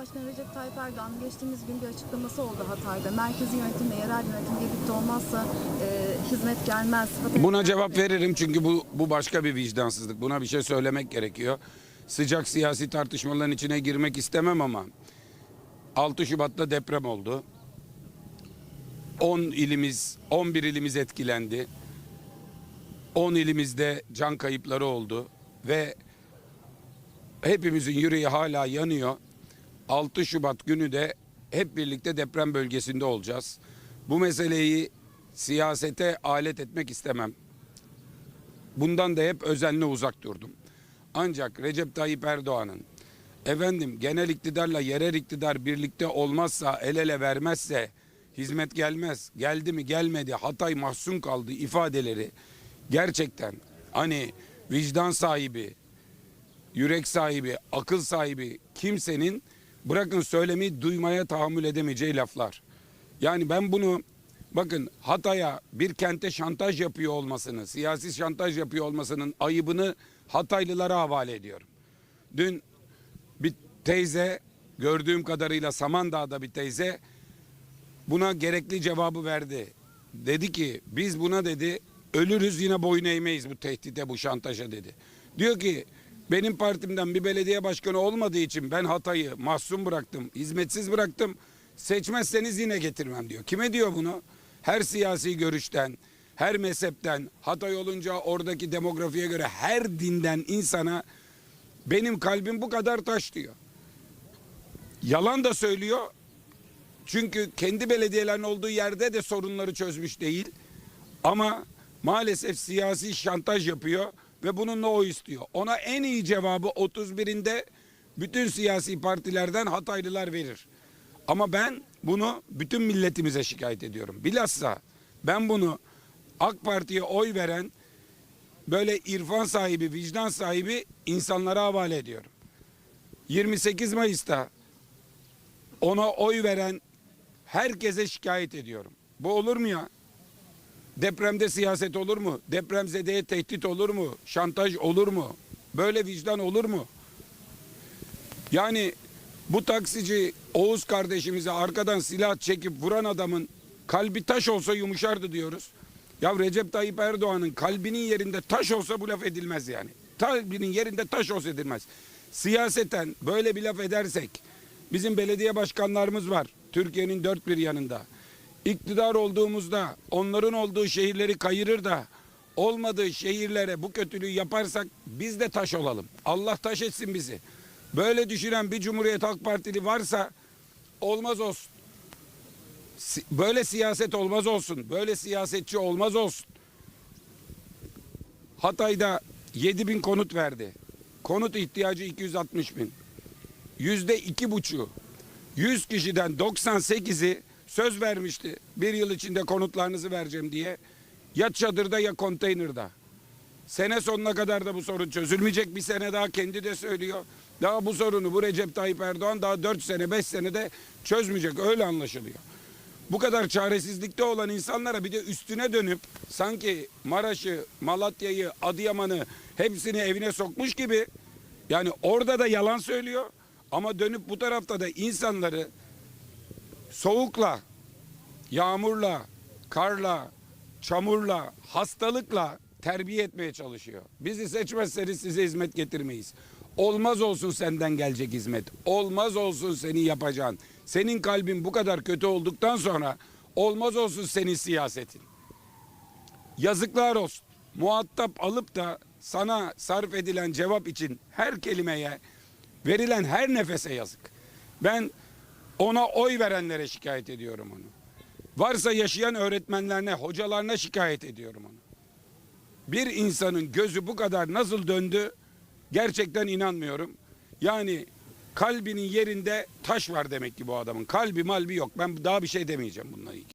Cumhurbaşkanı Recep Tayyip Erdoğan geçtiğimiz gün bir açıklaması oldu Hatay'da. Merkezi yönetimle yerel yönetim birlikte olmazsa e, hizmet gelmez. Hatay- Buna cevap veririm çünkü bu bu başka bir vicdansızlık. Buna bir şey söylemek gerekiyor. Sıcak siyasi tartışmaların içine girmek istemem ama 6 Şubat'ta deprem oldu. 10 ilimiz, 11 ilimiz etkilendi. 10 ilimizde can kayıpları oldu ve hepimizin yüreği hala yanıyor. 6 Şubat günü de hep birlikte deprem bölgesinde olacağız. Bu meseleyi siyasete alet etmek istemem. Bundan da hep özenle uzak durdum. Ancak Recep Tayyip Erdoğan'ın efendim genel iktidarla yerel iktidar birlikte olmazsa el ele vermezse hizmet gelmez. Geldi mi gelmedi Hatay mahzun kaldı ifadeleri gerçekten hani vicdan sahibi, yürek sahibi, akıl sahibi kimsenin bırakın söylemeyi duymaya tahammül edemeyeceği laflar. Yani ben bunu bakın Hatay'a bir kente şantaj yapıyor olmasını, siyasi şantaj yapıyor olmasının ayıbını Hataylılara havale ediyorum. Dün bir teyze gördüğüm kadarıyla Samandağ'da bir teyze buna gerekli cevabı verdi. Dedi ki biz buna dedi ölürüz yine boyun eğmeyiz bu tehdide bu şantaja dedi. Diyor ki benim partimden bir belediye başkanı olmadığı için ben Hatay'ı mahzun bıraktım, hizmetsiz bıraktım. Seçmezseniz yine getirmem diyor. Kime diyor bunu? Her siyasi görüşten, her mezhepten, Hatay olunca oradaki demografiye göre her dinden insana benim kalbim bu kadar taş diyor. Yalan da söylüyor. Çünkü kendi belediyelerin olduğu yerde de sorunları çözmüş değil. Ama maalesef siyasi şantaj yapıyor ve bununla o istiyor. Ona en iyi cevabı 31'inde bütün siyasi partilerden Hataylılar verir. Ama ben bunu bütün milletimize şikayet ediyorum. Bilhassa ben bunu AK Parti'ye oy veren böyle irfan sahibi, vicdan sahibi insanlara havale ediyorum. 28 Mayıs'ta ona oy veren herkese şikayet ediyorum. Bu olur mu ya? Depremde siyaset olur mu? Depremzedeye tehdit olur mu? Şantaj olur mu? Böyle vicdan olur mu? Yani bu taksici Oğuz kardeşimize arkadan silah çekip vuran adamın kalbi taş olsa yumuşardı diyoruz. Ya Recep Tayyip Erdoğan'ın kalbinin yerinde taş olsa bu laf edilmez yani. Kalbinin yerinde taş olsa edilmez. Siyaseten böyle bir laf edersek bizim belediye başkanlarımız var Türkiye'nin dört bir yanında. İktidar olduğumuzda onların olduğu şehirleri kayırır da olmadığı şehirlere bu kötülüğü yaparsak biz de taş olalım. Allah taş etsin bizi. Böyle düşünen bir Cumhuriyet Halk Partili varsa olmaz olsun. Böyle siyaset olmaz olsun. Böyle siyasetçi olmaz olsun. Hatay'da 7 bin konut verdi. Konut ihtiyacı 260 bin. Yüzde iki buçuğu. 100 kişiden 98'i söz vermişti. Bir yıl içinde konutlarınızı vereceğim diye. Ya çadırda ya konteynerde. Sene sonuna kadar da bu sorun çözülmeyecek. Bir sene daha kendi de söylüyor. Daha bu sorunu bu Recep Tayyip Erdoğan daha 4 sene 5 senede çözmeyecek. Öyle anlaşılıyor. Bu kadar çaresizlikte olan insanlara bir de üstüne dönüp sanki Maraş'ı, Malatya'yı, Adıyaman'ı hepsini evine sokmuş gibi yani orada da yalan söylüyor ama dönüp bu tarafta da insanları soğukla, yağmurla, karla, çamurla, hastalıkla terbiye etmeye çalışıyor. Bizi seçmezseniz size hizmet getirmeyiz. Olmaz olsun senden gelecek hizmet. Olmaz olsun senin yapacağın. Senin kalbin bu kadar kötü olduktan sonra olmaz olsun senin siyasetin. Yazıklar olsun. Muhatap alıp da sana sarf edilen cevap için her kelimeye verilen her nefese yazık. Ben ona oy verenlere şikayet ediyorum onu. Varsa yaşayan öğretmenlerine, hocalarına şikayet ediyorum onu. Bir insanın gözü bu kadar nasıl döndü gerçekten inanmıyorum. Yani kalbinin yerinde taş var demek ki bu adamın. Kalbi malbi yok. Ben daha bir şey demeyeceğim bununla ilgili.